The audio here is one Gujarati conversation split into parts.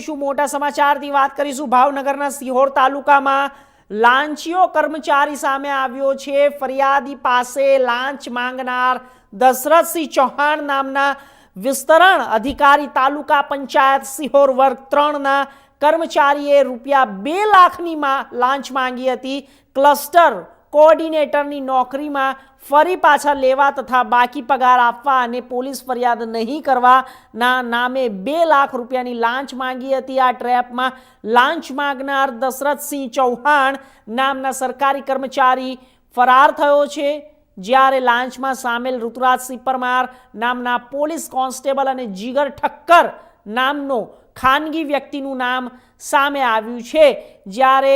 કરીશું મોટા સમાચારથી વાત કરીશું. ભાવનગરના સિહોર તાલુકામાં લાંચીઓ કર્મચારી સામે આવ્યો છે. ફરિયાદી પાસે લાંચ માંગનાર દશરથસિંહ ચૌહાણ નામના વિસ્તરણ અધિકારી તાલુકા પંચાયત સિહોર વર્ગ ત્રણના કર્મચારીએ રૂપિયા બે લાખની લાંચ માંગી હતી. ક્લસ્ટર કોઓર્ડિનેટરની નોકરીમાં ફરી પાછા લેવા તથા બાકી પગાર આપવા અને પોલીસ ફરિયાદ નહીં કરવાના નામે બે લાખ રૂપિયાની લાંચ માંગી હતી આ ટ્રેપમાં. લાંચ માંગનાર દશરથસિંહ ચૌહાણ નામના સરકારી કર્મચારી ફરાર થયો છે. જ્યારે લાંચમાં સામેલ ઋતુરાજસિંહ પરમાર નામના પોલીસ કોન્સ્ટેબલ અને જીગર ઠક્કર નામનો ખાનગી વ્યક્તિનું નામ સામે આવ્યું છે. જ્યારે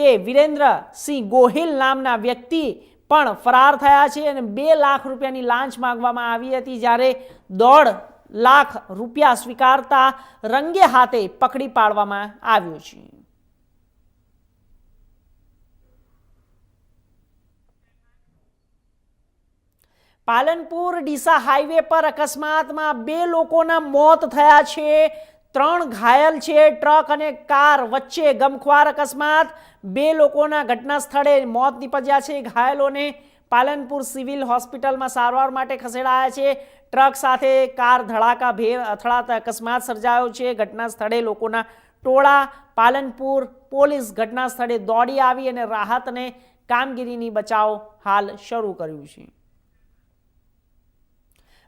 તે વિરેન્દ્રસિંહ ગોહિલ નામના વ્યક્તિ પણ ફરાર થયા છે અને બે લાખ રૂપિયાની લાંચ માંગવામાં આવી હતી જ્યારે દોઢ લાખ રૂપિયા સ્વીકારતા રંગે હાથે પકડી પાડવામાં આવ્યો છે. પાલનપુર ડીસા હાઈવે પર અકસ્માતમાં બે લોકોના મોત થયા છે. ત્રણ ઘાયલ છે, ટ્રક અને કાર વચ્ચે ગમખ્વાર અકસ્માત. બે લોકોના ઘટના સ્થળે મોત નીપજ્યા છે. ઘાયલોને પાલનપુર સિવિલ હોસ્પિટલમાં સારવાર માટે ખસેડાયા છે. ટ્રક સાથે કાર ધડાકા ભેર અથડાતા અકસ્માત સર્જાયો છે. ઘટના સ્થળે લોકોના ટોળા પાલનપુર પોલીસ ઘટના સ્થળે દોડી આવી અને રાહત અને કામગીરીની બચાવ હાલ શરૂ કર્યું છે.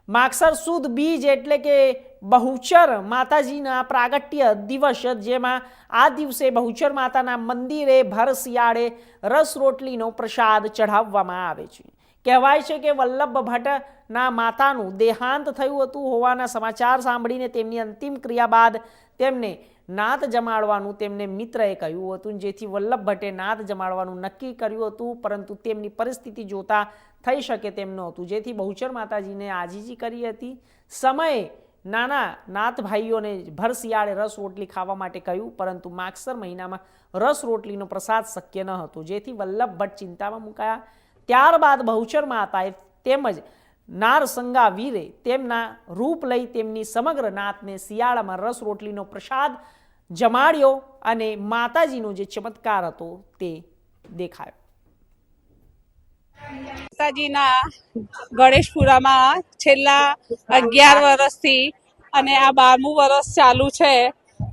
માગસર સુદ બીજ એટલે કે બહુચર માતાજીના પ્રાગટ્ય દિવસ, જેમાં આ દિવસે બહુચર માતાના મંદિરે ભર શિયાળે રસ રોટલીનો પ્રસાદ ચઢાવવામાં આવે છે. કહેવાય છે કે વલ્લભ ભટ્ટના માતાનું દેહાંત થયું હતું હોવાના સમાચાર સાંભળીને તેમની અંતિમ ક્રિયા બાદ તેમને નાત જમાડવાનું તેમને મિત્રએ કહ્યું હતું. જેથી વલ્લભ ભટ્ટે નાત જમાડવાનું નક્કી કર્યું હતું, પરંતુ તેમની પરિસ્થિતિ જોતા થઈ શકે તેમ નહોતું. જેથી બહુચર માતાજીને આજીજી કરી હતી. સમયે નાના નાથ ભાઈઓને ભર શિયાળે રસ રોટલી ખાવા માટે કહ્યું, પરંતુ માગસર મહિનામાં રસ રોટલીનો પ્રસાદ શક્ય ન હતો. જેથી વલ્લભ ભટ્ટ ચિંતામાં મુકાયા. ત્યારબાદ બહુચર માતાએ તેમજ નારસંગા વીરે તેમના રૂપ લઈ તેમની સમગ્ર નાતને શિયાળામાં રસ રોટલીનો પ્રસાદ જમાડ્યો અને માતાજીનો જે ચમત્કાર હતો તે દેખાયો. માતાજીના ગણેશપુરામાં છેલ્લા અગિયાર વર્ષથી અને આ બારમું વર્ષ ચાલુ છે,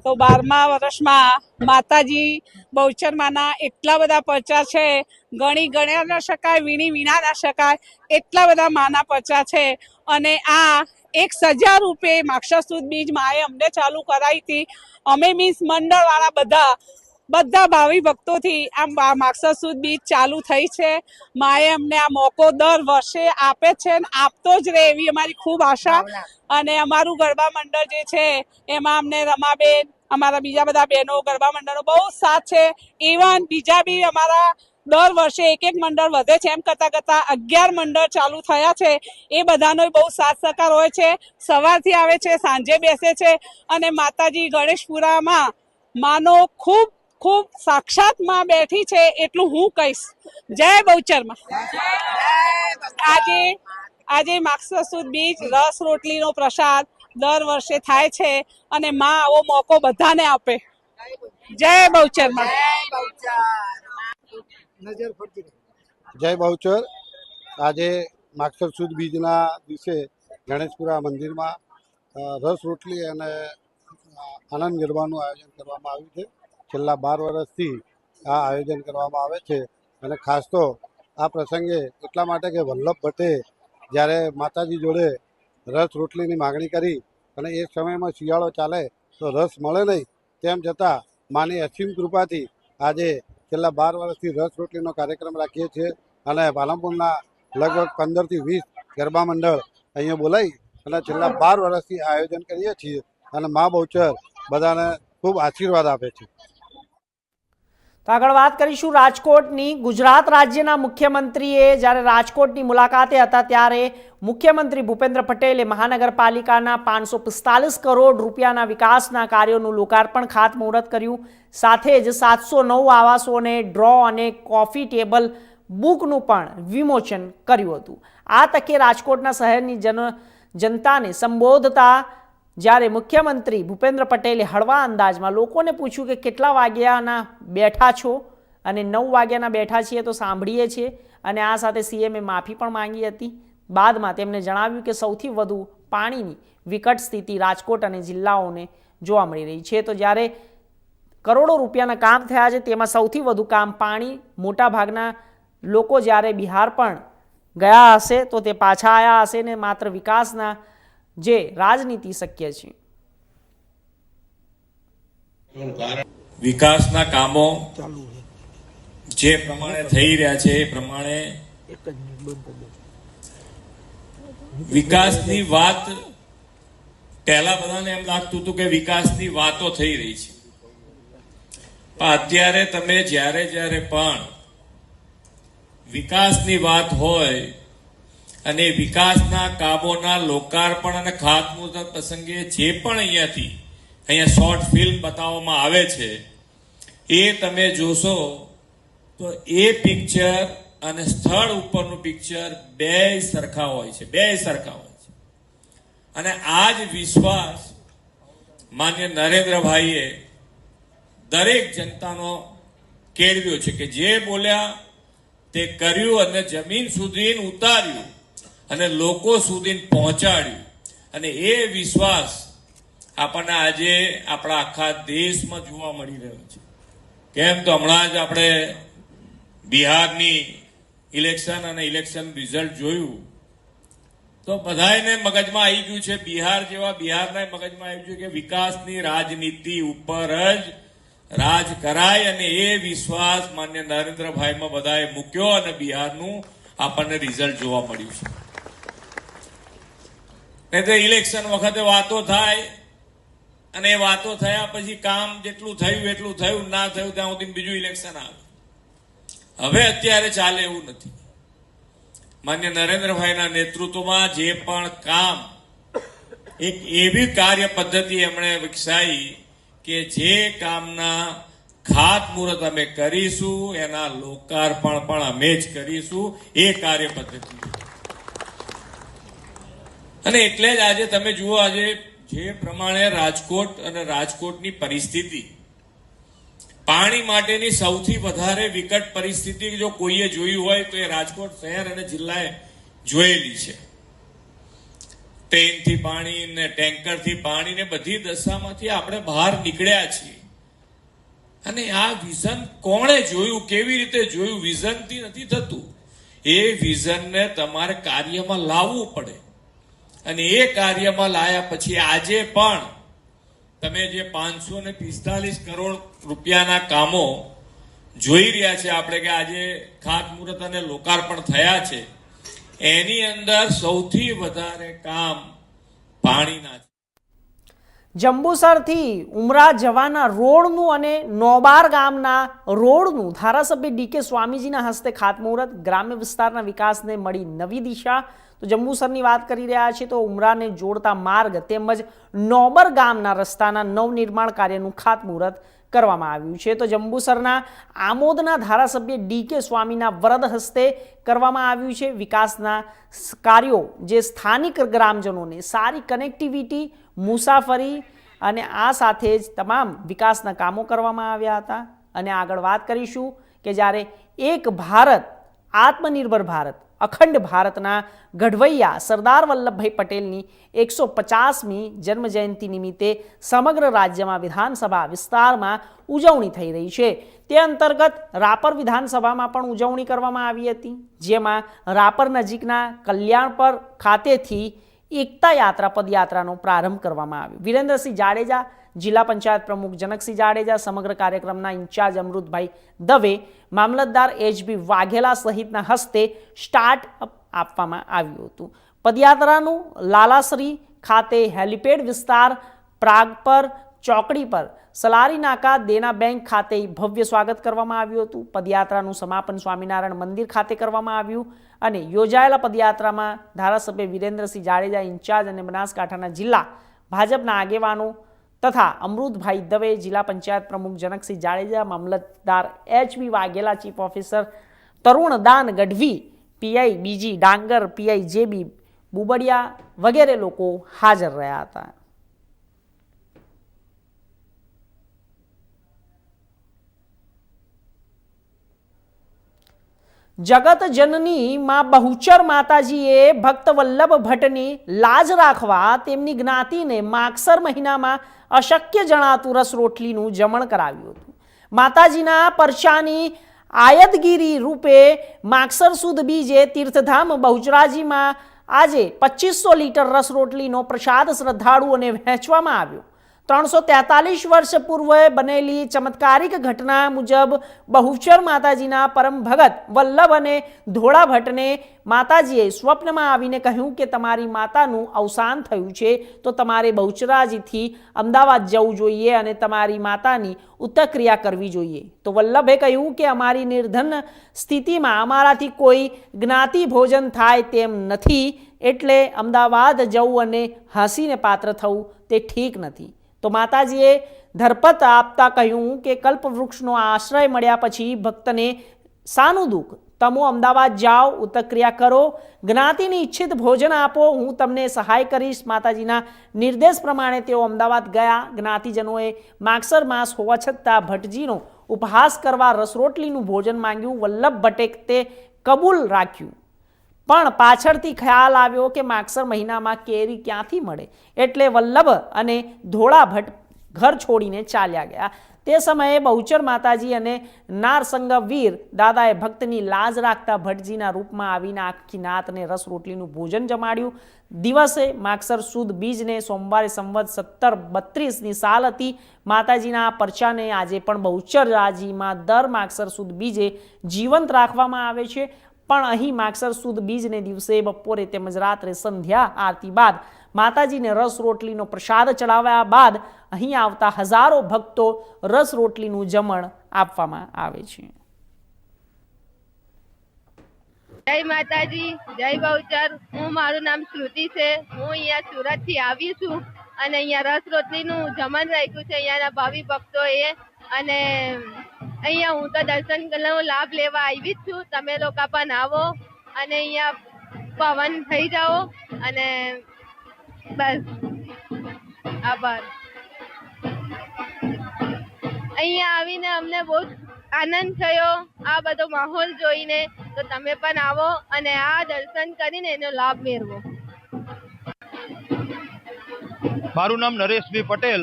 તો બારમા વર્ષમાં માતાજી બહુચરમાના એટલા બધા પરચા છે, ગણી ગણ્યા ના શકાય, વીણી વીણા ના શકાય, એટલા બધા માના પરચા છે અને આ એક સજા રૂપે માક્ષસુદ બીજ માએ અમને ચાલુ કરાવી હતી. અમે મીન્સ મંડળ વાળા બધા બધા ભાવિ ભક્તોથી આમ આ માક્ષર સુદ બીજ ચાલુ થઈ છે. માએ અમને આ મોકો દર વર્ષે આપે છે ને આપતો જ રહે એવી અમારી ખૂબ આશા. અને અમારું ગરબા મંડળ જે છે એમાં અમને રમાબેન અમારા બીજા બધા બહેનો ગરબા મંડળનો બહુ સાથ છે. ઇવન બીજા બી અમારા દર વર્ષે એક એક મંડળ વધે છે. એમ કરતાં કરતાં અગિયાર મંડળ ચાલુ થયા છે. એ બધાનો બહુ સાથ સહકાર હોય છે. સવારથી આવે છે સાંજે બેસે છે. અને માતાજી ગણેશપુરામાં માનો ખૂબ ખૂબ સાક્ષાતમાં બેઠી છે એટલું હું કહીશ. જય બહુચરમાં આજે આજે માક્ષસુદ બીજ રસ રોટલીનો પ્રસાદ દર વર્ષે થાય છે અને માં આવો મોકો બધાને આપે. જય બહુચરમાં જય બહુચર આજે માક્ષસુદ સુદ બીજના દિવસે ગણેશપુરા મંદિરમાં રસ રોટલી અને આનંદ ગરબાનું આયોજન કરવામાં આવ્યું છે. છેલ્લા બાર વર્ષથી આ આયોજન કરવામાં આવે છે અને ખાસ તો આ પ્રસંગે એટલા માટે કે વલ્લભ ભટ્ટે જ્યારે માતાજી જોડે રસ રોટલીની માગણી કરી અને એ સમયમાં શિયાળો ચાલે તો રસ મળે નહીં તેમ છતાં માની અસીમ કૃપાથી આજે છેલ્લા બાર વર્ષથી રસ રોટલીનો કાર્યક્રમ રાખીએ છીએ અને પાલનપુરના લગભગ પંદરથી વીસ ગરબા મંડળ અહીંયા બોલાવી અને છેલ્લા બાર વર્ષથી આયોજન કરીએ છીએ અને મા બહુચર બધાને ખૂબ આશીર્વાદ આપે છે. આગળ વાત કરીશું રાજકોટની. ગુજરાત રાજ્યના મુખ્યમંત્રીએ જ્યારે રાજકોટની મુલાકાતે હતા ત્યારે મુખ્યમંત્રી ભૂપેન્દ્ર પટેલે મહાનગરપાલિકાના પાંચસો પિસ્તાલીસ કરોડ રૂપિયાના વિકાસના કાર્યોનું લોકાર્પણ ખાતમુહૂર્ત કર્યું. સાથે જ સાતસો નવ આવાસોને ડ્રો અને કોફી ટેબલ બુકનું પણ વિમોચન કર્યું હતું. આ તકે રાજકોટના શહેરની જન જનતાને સંબોધતા જ્યારે મુખ્યમંત્રી ભૂપેન્દ્ર પટેલે હળવા અંદાજમાં લોકોને પૂછ્યું કે કેટલા વાગ્યાના બેઠા છો અને નવ વાગ્યાના બેઠા છીએ તો સાંભળીએ છીએ. અને આ સાથે સીએમએ માફી પણ માંગી હતી. બાદમાં તેમણે જણાવ્યું કે સૌથી વધુ પાણીની વિકટ સ્થિતિ રાજકોટ અને જિલ્લાઓને જોવા મળી રહી છે. તો જ્યારે કરોડો રૂપિયાના કામ થયા છે, તેમાં સૌથી વધુ કામ પાણી મોટાભાગના લોકો જ્યારે બિહાર પણ ગયા હશે, તો તે પાછા આવ્યા હશે ને માત્ર વિકાસના જે રાજનીતિ શક્ય છે. વિકાસના કામો જે પ્રમાણે થઈ રહ્યા છે એ પ્રમાણે વિકાસની વાત પહેલા બધાને એમ લાગતું હતું કે વિકાસની વાતો થઈ રહી છે. પણ અત્યારે તમે જ્યારે જ્યારે પણ વિકાસની વાત હોય અને વિકાસના કામોના લોકાર્પણ અને ખાતમુહૂર્ત પ્રસંગે જે પણ અહીંયાથી અહીંયા શોર્ટ ફિલ્મ બતાવવામાં આવે છે, એ તમે જોશો તો એ પિક્ચર અને સ્થળ ઉપરનું પિક્ચર બે સરખા હોય છે, બે સરખા હોય છે. અને આ જ વિશ્વાસ માન્ય નરેન્દ્રભાઈએ દરેક જનતાનો કેળવ્યો છે કે જે બોલ્યા તે કર્યું અને જમીન સુધી ઉતાર્યું. અને લોકો સુધી પહોંચાડ્યું. અને એ વિશ્વાસ આપણને આજે આપણા આખા દેશમાં જોવા મળી રહ્યો છે. કેમ તો હમણાં જ આપણે બિહારની ઇલેક્શન અને ઇલેક્શન રિઝલ્ટ જોયું. તો બધાને મગજમાં આવી ગયું છે, બિહાર જેવા બિહારના મગજમાં આવી ગયું કે વિકાસની રાજનીતિ ઉપર જ રાજ કરાય અને એ વિશ્વાસ માન્ય નરેન્દ્રભાઈમાં બધાએ મૂક્યો અને બિહારનું આપણને રિઝલ્ટ જોવા મળ્યું છે. નહીં તો ઇલેક્શન વખતે વાતો થાય અને એ વાતો થયા પછી કામ જેટલું થયું એટલું થયું, ના થયું ત્યાં સુધી બીજું ઇલેક્શન આવે. હવે અત્યારે ચાલે એવું નથી. માન્ય નરેન્દ્રભાઈના નેતૃત્વમાં જે પણ કામ, એક એવી કાર્ય પદ્ધતિ એમણે વિકસાવી કે જે કામના ખાતમુહૂર્ત અમે કરીશું, એના લોકાર્પણ પણ અમે જ કરીશું, એ કાર્ય પદ્ધતિ. અને એટલે જ આજે તમે જુઓ આજે જે પ્રમાણે રાજકોટ અને રાજકોટની પરિસ્થિતિ, પાણી માટેની સૌથી વધારે વિકટ પરિસ્થિતિ જો કોઈએ જોયું હોય તો એ રાજકોટ શહેર અને જિલ્લાએ જોયેલી છે. ટ્રેનથી પાણી ને ટેન્કરથી પાણી ને બધી દશામાંથી આપણે બહાર નીકળ્યા છીએ. અને આ વિઝન કોણે જોયું, કેવી રીતે જોયું? વિઝનથી નથી થતું. એ વિઝનને તમારે કાર્યમાં લાવવું પડે. અને એ કાર્યમાં લાયા પછી આજે પણ તમે જે પાંચસો ને પિસ્તાલીસ કરોડ રૂપિયાના કામો જોઈ રહ્યા છે, આપણે કે આજે ખાતમુહૂર્ત અને લોકાર્પણ થયા છે, એની અંદર સૌથી વધારે કામ પાણીના છે. જંબુસરથી ઉમરા જવાના રોડનું અને નોબાર ગામના રોડનું ધારાસભ્ય ડીકે સ્વામીજીના હસ્તે ખાતમુહૂર્ત ગ્રામ્ય વિસ્તારના વિકાસને મળી નવી દિશા. તો જંબુસરની વાત કરી રહ્યા છીએ તો ઉમરાને જોડતા માર્ગ તેમજ નોબર ગામના રસ્તાના નવનિર્માણ કાર્યનું ખાતમુહૂર્ત કરવામાં આવ્યું છે. તો જંબુસરના આમોદના ધારાસભ્ય ડીકે સ્વામીના વરદ હસ્તે કરવામાં આવ્યું છે. વિકાસના કાર્યો જે સ્થાનિક ગ્રામજનોને સારી કનેક્ટિવિટી, મુસાફરી અને આ સાથે જ તમામ વિકાસના કામો કરવામાં આવ્યા હતા. અને આગળ વાત કરીશું કે જ્યારે એક ભારત, આત્મનિર્ભર ભારત અખંડ ભારતના ગઢવૈયા સરદાર વલ્લભભાઈ પટેલની એકસો પચાસમી જન્મજયંતિ નિમિત્તે સમગ્ર રાજ્યમાં વિધાનસભા વિસ્તારમાં ઉજવણી થઈ રહી છે. તે અંતર્ગત રાપર વિધાનસભામાં પણ ઉજવણી કરવામાં આવી હતી, જેમાં રાપર નજીકના કલ્યાણપર ખાતેથી એકતા યાત્રા, પદયાત્રાનો પ્રારંભ કરવામાં આવ્યો. વિરેન્દ્રસિંહ જાડેજા, જિલ્લા પંચાયત પ્રમુખ જનકસિંહ જાડેજા, સમગ્ર કાર્યક્રમના ઇન્ચાર્જ અમૃતભાઈ દવે, મામલતદાર એચબી વાઘેલા સહિતના હસ્તે સ્ટાર્ટ આપવામાં આવ્યું હતું. પદયાત્રાનું લાલાસરી ખાતે હેલિપેડ વિસ્તાર, પ્રાગ પર, ચોકડી પર, સલારી નાકા, દેના બેંક ખાતે ભવ્ય સ્વાગત કરવામાં આવ્યું હતું. પદયાત્રાનું સમાપન સ્વામિનારાયણ મંદિર ખાતે કરવામાં આવ્યું. અને યોજાયેલા પદયાત્રામાં ધારાસભ્ય વિરેન્દ્રસિંહ જાડેજા ઇન્ચાર્જ અને બનાસકાંઠાના જિલ્લા ભાજપના આગેવાનો તથા અમૃતભાઈ દવે જિલ્લા પંચાયત પ્રમુખ જનકસિંહ જાડેજા, મામલતદાર H B Vaghela, chief officer Tarun Dan Gadhvi, PI બીજી ડાંગર, પીઆઈ જેબી બુબડિયા વગેરે લોકો હાજર રહ્યા હતા. જગત જનની માં બહુચર માતાજીએ ભક્ત વલ્લભ ભટ્ટની લાજ રાખવા તેમની જ્ઞાતિને માગસર મહિનામાં અશક્ય જણાતું રસ રોટલીનું જમણ કરાવ્યું હતું. માતાજીના પરચાની આયતગીરી રૂપે માગસર સુદ બીજે તીર્થધામ બહુચરાજીમાં આજે પચીસો લીટર રસ રોટલીનો પ્રસાદ શ્રદ્ધાળુઓને વહેંચવામાં આવ્યો. ત્રણસો તેતાલીસ વર્ષ પૂર્વે બનેલી ચમત્કારિક ઘટના મુજબ બહુચર માતાજીના પરમ ભગત વલ્લભ અને ધોળા ભટ્ટને માતાજીએ સ્વપ્નમાં આવીને કહ્યું કે તમારી માતાનું અવસાન થયું છે, તો તમારે બહુચરાજીથી અમદાવાદ જવું જોઈએ અને તમારી માતાની ઉત્તક્રિયા કરવી જોઈએ. તો વલ્લભે કહ્યું કે અમારી નિર્ધન સ્થિતિમાં અમારાથી કોઈ જ્ઞાતિ ભોજન થાય તેમ નથી, એટલે અમદાવાદ જવું અને હસીને પાત્ર થવું તે ઠીક નથી. તો માતાજીએ ધરપત આપતા કહ્યું કે કલ્પવૃક્ષનો આશ્રય મળ્યા પછી ભક્તને સાનું દુઃખ. તમો અમદાવાદ જાઓ ઉત્તક્રિયા કરો. જ્ઞાતિની ઈચ્છિત ભોજન આપો. હું તમને સહાય કરીશ. માતાજીના નિર્દેશ પ્રમાણે તેઓ અમદાવાદ ગયા. જ્ઞાતિજનોએ માગસર માસ હોવા છતાં ભટ્ટજીનો ઉપહાસ કરવા રસરોટલીનું ભોજન માંગ્યું. વલ્લભ ભટ્ટે તે કબૂલ રાખ્યું. પણ પાછળથી ખ્યાલ આવ્યો કે માગસર મહિનામાં કેરી ક્યાંથી મળે? એટલે વલ્લભ અને ધોળા ભટ્ટ ઘર છોડીને ચાલ્યા ગયા. તે સમયે બહુચર માતાજી અને નારસંગ વીર દાદાએ ભક્તની લાજ રાખતા ભટ્ટજીના રૂપમાં આવીને આખી નાતને રસ રોટલીનું ભોજન જમાડ્યું. દિવસે માગસર સુદ બીજને સોમવારે સંવત સત્તર બત્રીસની સાલ હતી. માતાજીના આ પરચાને આજે પણ બહુચર રાજીમાં દર માગસર સુદ બીજે જીવંત રાખવામાં આવે છે. પણ અહીં માગસર સુદ બીજને દિવસે બપોરે તેમજ રાત્રે સંધ્યા આરતી બાદ માતાજીને રસ રોટલીનો પ્રસાદ ચડાવ્યા બાદ અહીં આવતા હજારો ભક્તો રસ રોટલીનું જમણ આપવામાં આવે છે. જય માતાજી, જય બહુચર. હું મારું નામ શ્રુતિ છે. હું અહીંયા સુરતથી આવી છું અને અહીંયા રસ રોટલીનું જમણ રાખ્યું છે. અહીંયાના ભાવિ ભક્તોએ અને અહીંયા હું તો દર્શન નો લાભ લેવા આવી જ છું. તમે લોકો પણ આવો અને અહીંયા પવન થઈ જાઓ અને બસ. આભાર. અહીંયા આવીને અમને બહુ આનંદ થયો. આ બધો માહોલ જોઈને તો તમે પણ આવો અને આ દર્શન કરીને એનો લાભ મેળવો. મારું નામ નરેશભાઈ પટેલ.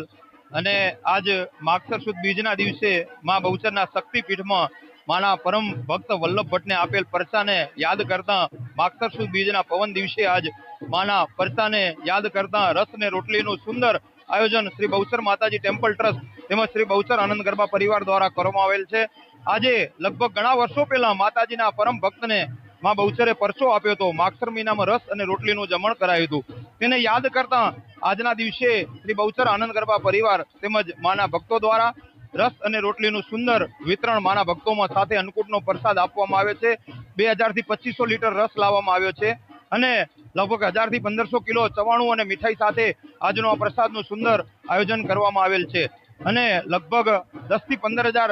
અને આજ માગસર સુદ બીજના દિવસે મા બહુચરના શક્તિપીઠમાં માના પરમ ભક્ત વલ્લભ ભટ્ટને આપેલ પરસાને યાદ કરતા માગસર સુદ બીજના પવન દિવસે આજ માના પરસાને યાદ કરતા રસ ને રોટલીનું સુંદર આયોજન શ્રી બહુચર માતાજી ટેમ્પલ ટ્રસ્ટ તેમજ શ્રી બહુચર આનંદ ગરબા પરિવાર દ્વારા કરવામાં આવેલ છે. આજે લગભગ ઘણા વર્ષો પહેલા માતાજીના પરમ ભક્તને માં બહુચરે પરસો આપ્યો હતો. માગસર મહિનામાં રસ અને રોટલીનું જમણ કરાયું હતું. તેને યાદ કરતા આજના દિવસે શ્રી બહુચર આનંદ ગરબા પરિવાર તેમજ માના ભક્તો દ્વારા રસ અને રોટલીનું સુંદર વિતરણ માના ભક્તોમાં સાથે અન્નકૂટનો પ્રસાદ આપવામાં આવે છે. બે હજારથી પચીસો લીટર રસ લાવવામાં આવ્યો છે અને લગભગ હજારથી પંદરસો કિલો ચવાણું અને મીઠાઈ સાથે આજનો આ પ્રસાદનું સુંદર આયોજન કરવામાં આવેલ છે અને લગભગ દસથી પંદર હજાર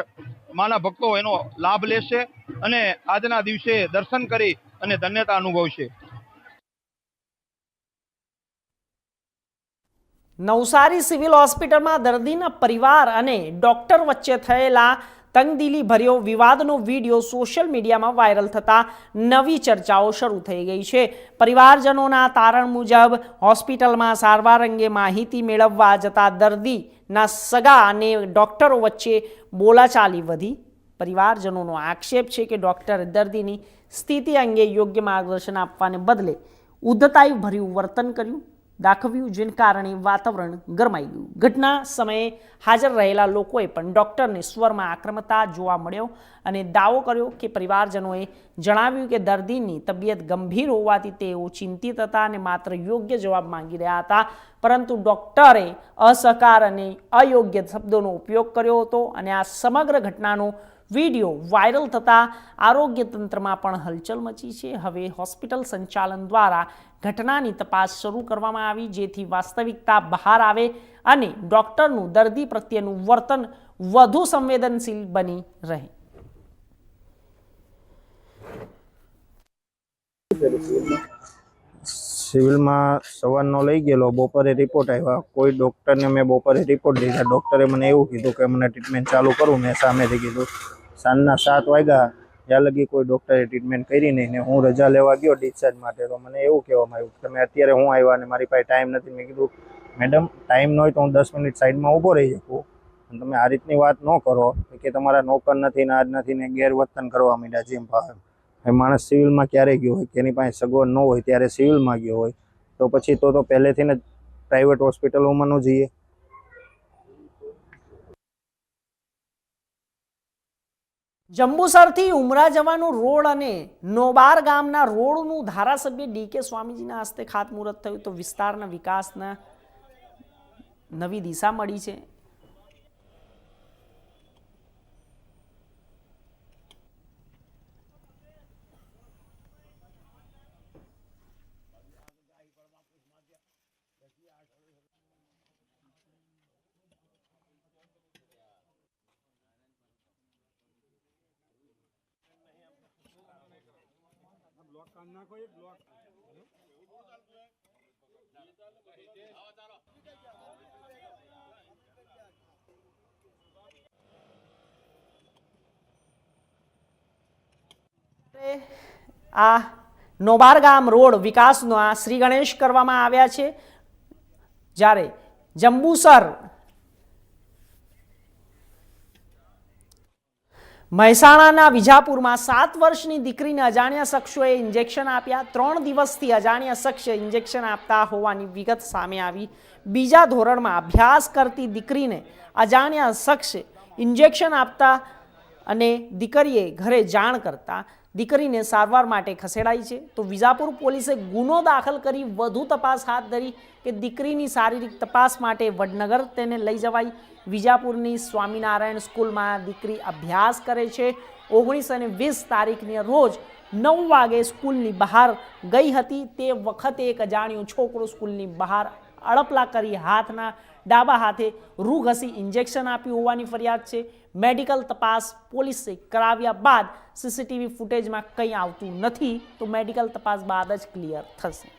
માના ભક્તો એનો લાભ લેશે અને આજના દિવસે દર્શન કરી અને ધન્યતા અનુભવશે. નવસારી સિવિલ હોસ્પિટલમાં દર્દીના પરિવાર અને ડોક્ટર વચ્ચે થયેલા તંગદિલી ભર્યો વિવાદનો વીડિયો સોશિયલ મીડિયામાં વાયરલ થતા નવી ચર્ચાઓ શરૂ થઈ ગઈ છે. પરિવારજનોના તારણ મુજબ હોસ્પિટલમાં સારવાર અંગે માહિતી મેળવવા જતા દર્દીના સગા અને ડોક્ટરો વચ્ચે બોલાચાલી વધી. પરિવારજનોનો આક્ષેપ છે કે ડોક્ટર દર્દીની સ્થિતિ અંગે યોગ્ય માર્ગદર્શન આપવાને બદલે ઉદ્ધતાઈ ભર્યું વર્તન કર્યું. દાખવ્યું, જેને કારણે વાતાવરણ ગરમાઈ ગયું. ઘટના સમયે હાજર રહેલા લોકોએ પણ ડૉક્ટરને સ્વરમાં આક્રમતા જોવા મળ્યો અને દાવો કર્યો કે પરિવારજનોએ જણાવ્યું કે દર્દીની તબિયત ગંભીર હોવાથી તેઓ ચિંતિત હતા અને માત્ર યોગ્ય જવાબ માંગી રહ્યા હતા. પરંતુ ડૉક્ટરે અસહકાર અને અયોગ્ય શબ્દોનો ઉપયોગ કર્યો હતો અને આ સમગ્ર ઘટનાનો વીડિયો વાયરલ થતાં આરોગ્ય તંત્રમાં પણ હલચલ મચી છે. હવે હોસ્પિટલ સંચાલન દ્વારા ઘટનાની તપાસ શરૂ કરવામાં આવી, જેથી વાસ્તવિકતા બહાર આવે અને ડૉક્ટરનું દર્દી પ્રત્યેનું વર્તન વધુ સંવેદનશીલ બની રહે. સિવિલમાં સવારનો લઈ ગયેલો, બપોરે રિપોર્ટ આવ્યા. કોઈ ડૉક્ટરને મેં બપોરે રિપોર્ટ દીધા. ડૉક્ટરે મને એવું કીધું કે, મને ટ્રીટમેન્ટ ચાલુ કરું. મેં સામેથી કીધું, સાંજના સાત વાગ્યા જ્યાં લગી કોઈ ડૉક્ટરે ટ્રીટમેન્ટ કરી નહીં ને હું રજા લેવા ગયો ડિસ્ચાર્જ માટે, તો મને એવું કહેવામાં આવ્યું તમે અત્યારે હું આવ્યા અને મારી પાસે ટાઈમ નથી. મેં કીધું, મેડમ ટાઈમ ન હોય તો હું દસ મિનિટ સાઈડમાં ઊભો રહી શકું. પણ તમે આ રીતની વાત ન કરો કે તમારા નોકર નથી ને આજ નથી ને ગેરવર્તન કરવા માંડ્યા જેમ ભાવે માણસ સિવિલમાં ક્યારે ગયો હોય, કે એની પાસે સગવડ ન હોય ત્યારે સિવિલમાં ગયો હોય, તો પછી તો તો પહેલેથી જ પ્રાઇવેટ હોસ્પિટલોમાં ન જઈએ. જંબુસરથી ઉમરા જવાનું રોડ અને નોબાર ગામના રોડનું ધારાસભ્ય ડીકે સ્વામીજીના હસ્તે ખાતમુહૂર્ત થયું. તો વિસ્તારના વિકાસના નવી દિશા મળી છે. આ નોબાર ગામ રોડ વિકાસના શ્રી ગણેશ કરવામાં આવ્યા છે. જ્યારે જંબુસર મહેસાણાના વિજાપુરમાં સાત વર્ષની દીકરીને અજાણ્યા શખ્સોએ ઇન્જેક્શન આપ્યા. ત્રણ દિવસથી અજાણ્યા શખ્સે ઇન્જેક્શન આપતા હોવાની વિગત સામે આવી. બીજા ધોરણમાં અભ્યાસ કરતી દીકરીને અજાણ્યા શખ્સે ઇન્જેક્શન આપતા અને દીકરીએ ઘરે જાણ કરતા દીકરીને સારવાર માટે ખસેડાઈ છે. તો વિજાપુર પોલીસે ગુનો દાખલ કરી વધુ તપાસ હાથ ધરી કે દીકરીની શારીરિક તપાસ માટે વડનગર તેને લઈ જવાઈ. વિજાપુરની સ્વામિનારાયણ સ્કૂલમાં દીકરી અભ્યાસ કરે છે. ઓગણીસ અને વીસ તારીખની રોજ નવ વાગે સ્કૂલની બહાર ગઈ હતી. તે વખતે એક અજાણ્યો છોકરો સ્કૂલની બહાર અડપલા કરી હાથના ડાબા હાથે રૂ ઘસી ઇન્જેક્શન આપ્યું હોવાની ફરિયાદ છે. મેડિકલ તપાસ પોલીસે કરાવ્યા બાદ સીસીટીવી ફૂટેજમાં કંઈ આવતું નથી તો મેડિકલ તપાસ બાદ જ ક્લિયર થશે.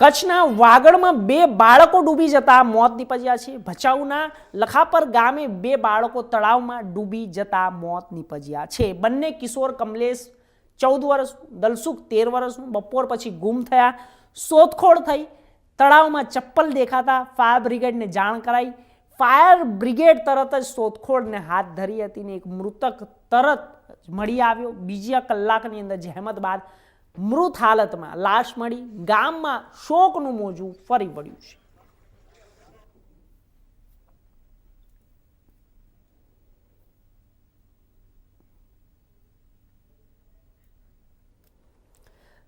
કચ્છના વાગડમાં બે બાળકો ડૂબી જતા મોત નીપજ્યા છે. ભચાઉના લખાપર ગામે બે બાળકો તળાવમાં ડૂબી જતા મોત નીપજ્યા છે. બંને કિશોર કમલેશ ચૌદ વર્ષ, દલસુખ તેર વર્ષનું બપોર પછી ગુમ થયા. શોધખોળ થઈ. તળાવમાં ચપ્પલ દેખાતા ફાયર બ્રિગેડને જાણ કરાઈ. ફાયર બ્રિગેડ તરત જ શોધખોળને હાથ ધરી હતી ને એક મૃતક તરત મળી આવ્યો. બીજા કલાકની અંદર જહેમત બાદ મૃત હાલતમાં લાશ મળી. ગામમાં શોકનું મોજું ફરી વળ્યું છે.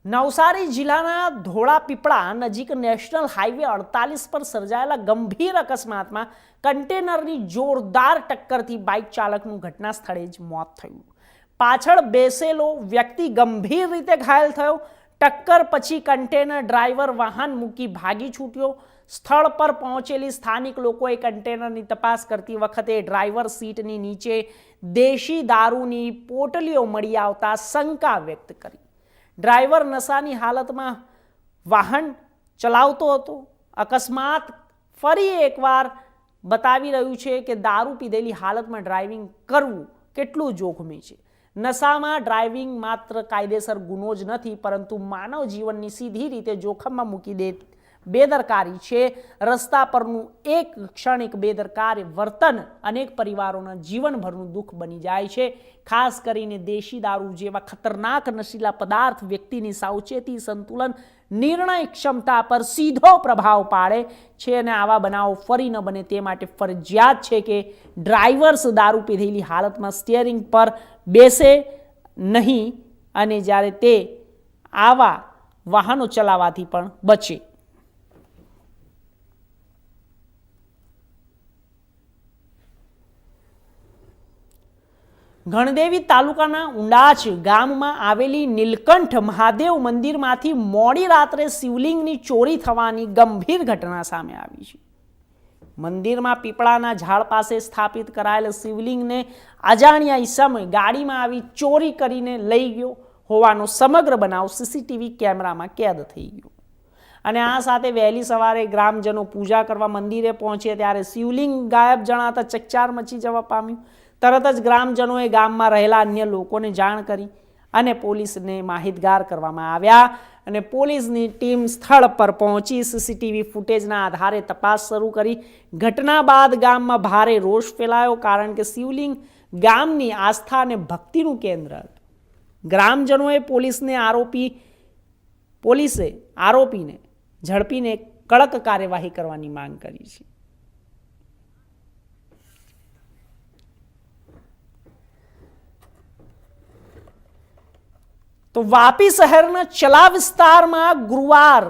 નવસારી જિલ્લાના ધોળાપીપળા નજીક નેશનલ હાઈવે અડતાલીસ પર સર્જાયેલા ગંભીર અકસ્માતમાં કન્ટેનરની જોરદાર ટક્કરથી બાઇક ચાલકનું ઘટના સ્થળે જ મોત થયું. પાછળ બેસેલો વ્યક્તિ ગંભીર રીતે ઘાયલ થયો. ટક્કર પછી કન્ટેનર ડ્રાઈવર વાહન મૂકી ભાગી છૂટ્યો. સ્થળ પર પહોંચેલી સ્થાનિક લોકોએ કન્ટેનરની તપાસ કરતી વખતે ડ્રાઈવર સીટની નીચે દેશી દારૂની પોટલીઓ મળી આવતા શંકા વ્યક્ત કરી. ડ્રાઈવર નશાની હાલતમાં વાહન ચલાવતો હતો. અકસ્માત ફરી એકવાર બતાવી રહ્યું છે કે દારૂ પીધેલી હાલતમાં ડ્રાઇવિંગ કરવું કેટલું જોખમી છે. નશામાં ડ્રાઇવિંગ માત્ર કાયદેસર ગુનો જ નથી, પરંતુ માનવ જીવનની સીધી રીતે જોખમમાં મૂકી દે બેદરકારી છે. રસ્તા પરનું એક ક્ષણિક બેદરકારી વર્તન અનેક પરિવારોના જીવનભરનું દુઃખ બની જાય છે. ખાસ કરીને દેશી દારૂ જેવા ખતરનાક નશીલા પદાર્થ વ્યક્તિની સાવચેતી, સંતુલન, નિર્ણય ક્ષમતા પર સીધો પ્રભાવ પાડે છે અને આવા બનાવો ફરી ન બને તે માટે ફરજિયાત છે કે ડ્રાઈવર્સ દારૂ પીધેલી હાલતમાં સ્ટિયરિંગ પર બેસે નહીં અને જ્યારે તે આવા વાહનો ચલાવવાથી પણ બચે. ગણદેવી તાલુકાના ઉંડાચ ગામમાં આવેલી નીલકંઠ મહાદેવ મંદિરમાંથી મોડી રાત્રે શિવલિંગની ચોરી થવાની ગંભીર ઘટના સામે આવી છે. મંદિરમાં પીપળાના ઝાડ પાસે સ્થાપિત કરાયેલ શિવલિંગને અજાણ્યા ઈસમે ગાડીમાં આવી ચોરી કરીને લઈ ગયો હોવાનો સમગ્ર બનાવ સીસીટીવી કેમેરામાં કેદ થઈ ગયો. અને આ સાથે વહેલી સવારે ગ્રામજનો પૂજા કરવા મંદિરે પહોંચે ત્યારે શિવલિંગ ગાયબ જણાતા ચકચાર મચી જવા પામ્યું. તરત જ ગ્રામજનોએ ગામમાં રહેલા અન્ય લોકોને જાણ કરી અને પોલીસને માહિતગાર કરવામાં આવ્યા અને પોલીસની ટીમ સ્થળ પર પહોંચી સીસીટીવી ફૂટેજના આધારે તપાસ શરૂ કરી. ઘટના બાદ ગામમાં ભારે રોષ ફેલાયો કારણ કે શિવલિંગ ગામની આસ્થા અને ભક્તિનું કેન્દ્ર હતું. ગ્રામજનોએ પોલીસને આરોપી, પોલીસે આરોપીને ઝડપીને કડક કાર્યવાહી કરવાની માંગ કરી છે. તો વાપી શહેરના ચલા વિસ્તારમાં ગુરુવાર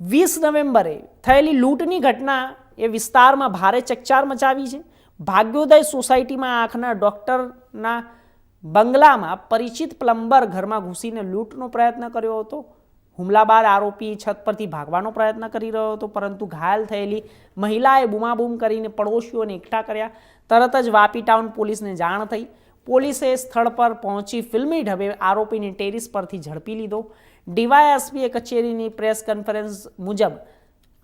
વીસ નવેમ્બરે થયેલી લૂંટની ઘટના એ વિસ્તારમાં ભારે ચકચાર મચાવી છે. ભાગ્યોદય સોસાયટીમાં આંખના ડૉક્ટરના બંગલામાં પરિચિત પ્લમ્બર ઘરમાં ઘૂસીને લૂંટનો પ્રયત્ન કર્યો હતો. હુમલા બાદ આરોપી છત પરથી ભાગવાનો પ્રયત્ન કરી રહ્યો હતો, પરંતુ ઘાયલ થયેલી મહિલાએ બૂમાબૂમ કરીને પડોશીઓને એકઠા કર્યા. તરત જ વાપી ટાઉન પોલીસને જાણ થઈ. પોલીસે સ્થળ પર પહોંચી ફિલ્મી ઢબે આરોપીને ટેરિસ પરથી ઝડપી લીધો. ડીવાયએસપીએ કચેરીની પ્રેસ કોન્ફરન્સ મુજબ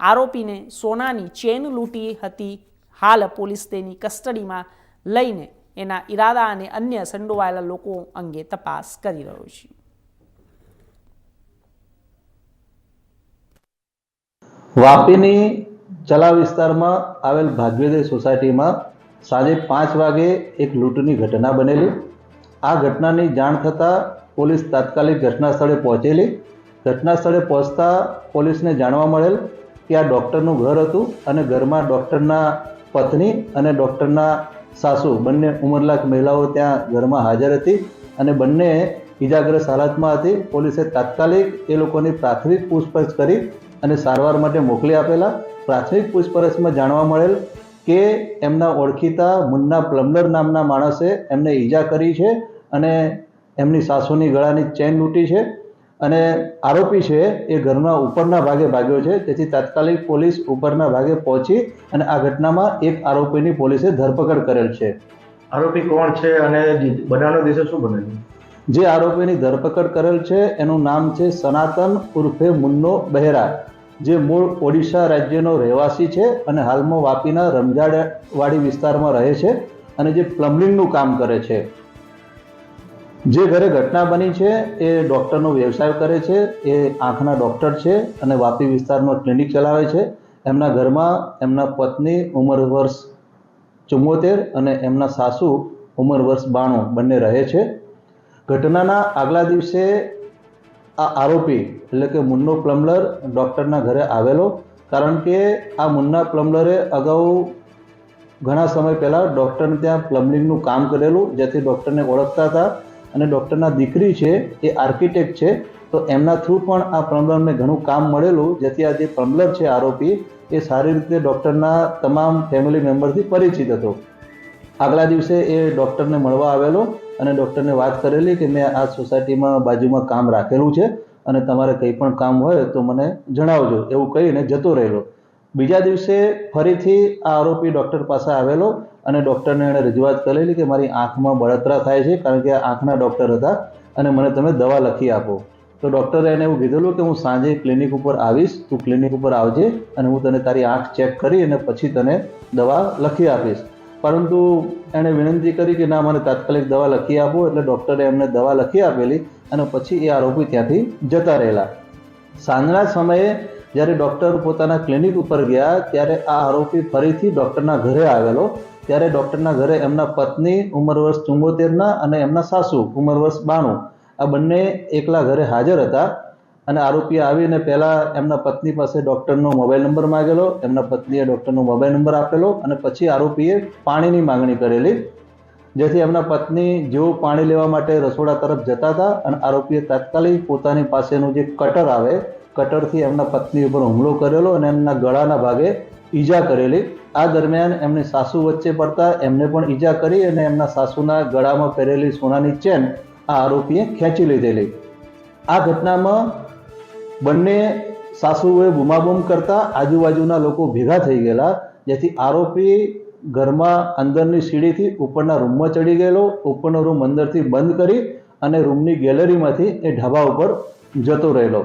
આરોપીને સોનાની ચેન લૂંટી હતી. હાલ પોલીસ તેની કસ્ટડીમાં લઈને એના ઈરાદા અને અન્ય સંડોવાયેલા લોકો અંગે તપાસ કરી રહ્યો છે. વાપીની ચલા વિસ્તારમાં આવેલ ભાગ્યોદય સોસાયટીમાં સાંજે પાંચ વાગે એક લૂંટની ઘટના બનેલી. આ ઘટનાની જાણ થતાં પોલીસ તાત્કાલિક ઘટના સ્થળે પહોંચેલી. ઘટના સ્થળે પહોંચતા પોલીસને જાણવા મળેલ કે આ ડૉક્ટરનું ઘર હતું અને ઘરમાં ડૉક્ટરના પત્ની અને ડૉક્ટરના સાસુ, બંને ઉંમરલાયક મહિલાઓ ત્યાં ઘરમાં હાજર હતી અને બંને ઇજાગ્રસ્ત હાલતમાં હતી. પોલીસે તાત્કાલિક એ લોકોની પ્રાથમિક પૂછપરછ કરી અને સારવાર માટે મોકલી આપેલા. પ્રાથમિક પૂછપરછમાં જાણવા મળેલ કે એમના ઓળખીતા મુન્ના પ્લમ્બર નામના માણસે એમને ઈજા કરી છે અને એમની સાસુની ગળાની ચેન લૂંટી છે અને આરોપી છે એ ઘરના ઉપરના ભાગે ભાગ્યો છે. તેથી તાત્કાલિક પોલીસ ઉપરના ભાગે પહોંચી અને આ ઘટનામાં એક આરોપીની પોલીસે ધરપકડ કરેલ છે. આરોપી કોણ છે અને બનાવના દિવસે શું બનેલું જે આરોપીની ધરપકડ કરેલ છે એનું નામ છે સનાતન ઉર્ફે મુન્નો બહેરા. જે મૂળ ઓડિશા રાજ્યનો રહેવાસી છે અને હાલમાં વાપીના રમઝાડવાડી વિસ્તારમાં રહે છે અને જે પ્લમ્બિંગનું કામ કરે છે. જે ઘરે ઘટના બની છે, એ ડૉક્ટરનો વ્યવસાય કરે છે, એ આંખના ડૉક્ટર છે અને વાપી વિસ્તારમાં ક્લિનિક ચલાવે છે. એમના ઘરમાં એમના પત્ની ઉંમર વર્ષ ચુમ્મોતેર અને એમના સાસુ ઉંમર વર્ષ બાણું બંને રહે છે. ઘટનાના આગલા દિવસે આ આરોપી એટલે કે મુન્નો પ્લમ્બર ડૉક્ટરના ઘરે આવેલો. કારણ કે આ મુન્ના પ્લમ્બરે અગાઉ ઘણા સમય પહેલાં ડૉક્ટરને ત્યાં પ્લમ્બિંગનું કામ કરેલું, જેથી ડૉક્ટરને ઓળખતા હતા. અને ડૉક્ટરના દીકરી છે, એ આર્કિટેક્ટ છે. તો એમના થ્રુ પણ આ પ્લમ્બરને ઘણું કામ મળેલું, જેથી આ જે પ્લમ્બર છે આરોપી, એ સારી રીતે ડૉક્ટરના તમામ ફેમિલી મેમ્બરથી પરિચિત હતો. આગલા દિવસે એ ડૉક્ટરને મળવા આવેલો. અને ડૉક્ટરને વાત કરેલી કે મેં આ સોસાયટીમાં બાજુમાં કામ રાખેલું છે અને તમારે કંઈ પણ કામ હોય તો મને જણાવજો. એવું કહીને જતો રહેલો. બીજા દિવસે ફરીથી આ આરોપી ડૉક્ટર પાસે આવેલો અને ડૉક્ટરને એણે રજૂઆત કરેલી કે મારી આંખમાં બળતરા થાય છે કારણ કે આંખના ડૉક્ટર હતા અને મને તમે દવા લખી આપો. તો ડૉક્ટરે એને એવું કીધેલું કે હું સાંજે ક્લિનિક ઉપર આવીશ, તું ક્લિનિક ઉપર આવજે અને હું તને તારી આંખ ચેક કરી અને પછી તને દવા લખી આપીશ. પરંતુ એણે વિનંતી કરી કે, ના, મને તાત્કાલિક દવા લખી આપો. એટલે ડૉક્ટરે એમને દવા લખી આપેલી અને પછી એ આરોપી ત્યાંથી જતા રહેલા. સાંજના સમયે જ્યારે ડૉક્ટર પોતાના ક્લિનિક ઉપર ગયા, ત્યારે આ આરોપી ફરીથી ડૉક્ટરના ઘરે આવેલો. ત્યારે ડૉક્ટરના ઘરે એમના પત્ની ઉંમર વર્ષ ચુંબોતેરના અને એમના સાસુ ઉંમર વર્ષ બાણું. આ બંને એકલા ઘરે હાજર હતા. અને આરોપીએ આવીને પહેલાં એમના પત્ની પાસે ડૉક્ટરનો મોબાઈલ નંબર માગેલો, એમના પત્નીએ ડૉક્ટરનો મોબાઈલ નંબર આપેલો અને પછી આરોપીએ પાણીની માંગણી કરેલી. જેથી એમના પત્ની જેઓ પાણી લેવા માટે રસોડા તરફ જતા હતા અને આરોપીએ તાત્કાલિક પોતાની પાસેનું જે કટર આવે, કટરથી એમના પત્ની ઉપર હુમલો કરેલો અને એમના ગળાના ભાગે ઈજા કરેલી. આ દરમિયાન એમની સાસુ વચ્ચે પડતા એમને પણ ઈજા કરી અને એમના સાસુના ગળામાં પહેરેલી સોનાની ચેન આ આરોપીએ ખેંચી લીધેલી. આ ઘટનામાં બંને સાસુએ બૂમાબૂમ કરતા આજુબાજુના લોકો ભેગા થઈ ગયેલા, જેથી આરોપી ઘરમાં અંદરની સીડીથી ઉપરના રૂમમાં ચડી ગયેલો, ઉપરનો રૂમ અંદરથી બંધ કરી અને રૂમની ગેલેરીમાંથી એ ઢાબા ઉપર જતો રહેલો.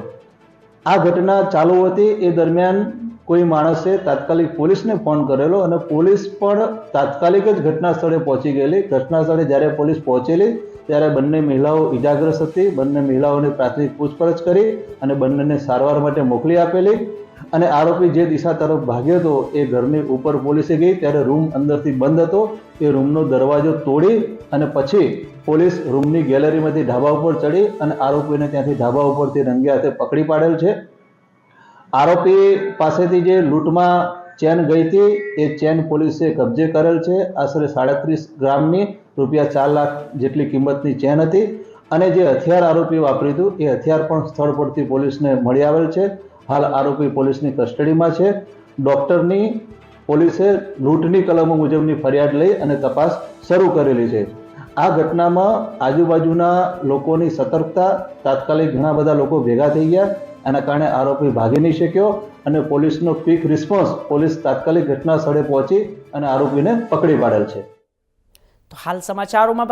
આ ઘટના ચાલુ હતી. એ દરમિયાન કોઈ માણસે તાત્કાલિક પોલીસને ફોન કરેલો અને પોલીસ પણ તાત્કાલિક જ ઘટના સ્થળે પહોંચી ગયેલી. ઘટના સ્થળે જ્યારે પોલીસ પહોંચેલી, ત્યારે બંને મહિલાઓ ઇજાગ્રસ્ત હતી. બંને મહિલાઓની પ્રાથમિક પૂછપરછ કરી અને બંનેને સારવાર માટે મોકલી આપેલી. અને આરોપી જે દિશા તરફ ભાગ્યો હતો, એ ઘરની ઉપર પોલીસે ગઈ. ત્યારે રૂમ અંદરથી બંધ હતો. એ રૂમનો દરવાજો તોડી અને પછી પોલીસ રૂમની ગેલેરીમાંથી ધાબા ઉપર ચડી અને આરોપીને ત્યાંથી ધાબા ઉપરથી રંગે હાથે પકડી પાડેલ છે. આરોપી પાસેથી જે લૂંટમાં ચેન ગઈ હતી, એ ચેન પોલીસે કબજે કરેલ છે. આશરે સાડત્રીસ ગ્રામની રૂપિયા ચાર લાખ જેટલી કિંમતની ચેન હતી અને જે હથિયાર આરોપીએ વાપર્યું હતું, એ હથિયાર પણ સ્થળ પરથી પોલીસને મળી આવેલ છે. હાલ આરોપી પોલીસની કસ્ટડીમાં છે. ડૉક્ટરની પોલીસે લૂંટની કલમો મુજબની ફરિયાદ લઈ અને તપાસ શરૂ કરેલી છે. આ ઘટનામાં આજુબાજુના લોકોની સતર્કતા, તાત્કાલિક ઘણા બધા લોકો ભેગા થઈ ગયા. એના કારણે આરોપી ભાગી નહીં શક્યો અને પોલીસનો ક્વિક રિસ્પોન્સ પોલીસ તાત્કાલિક ઘટના સ્થળે પહોંચી અને આરોપીને પકડી પાડેલ છે. તો હાલ સમાચારોમાં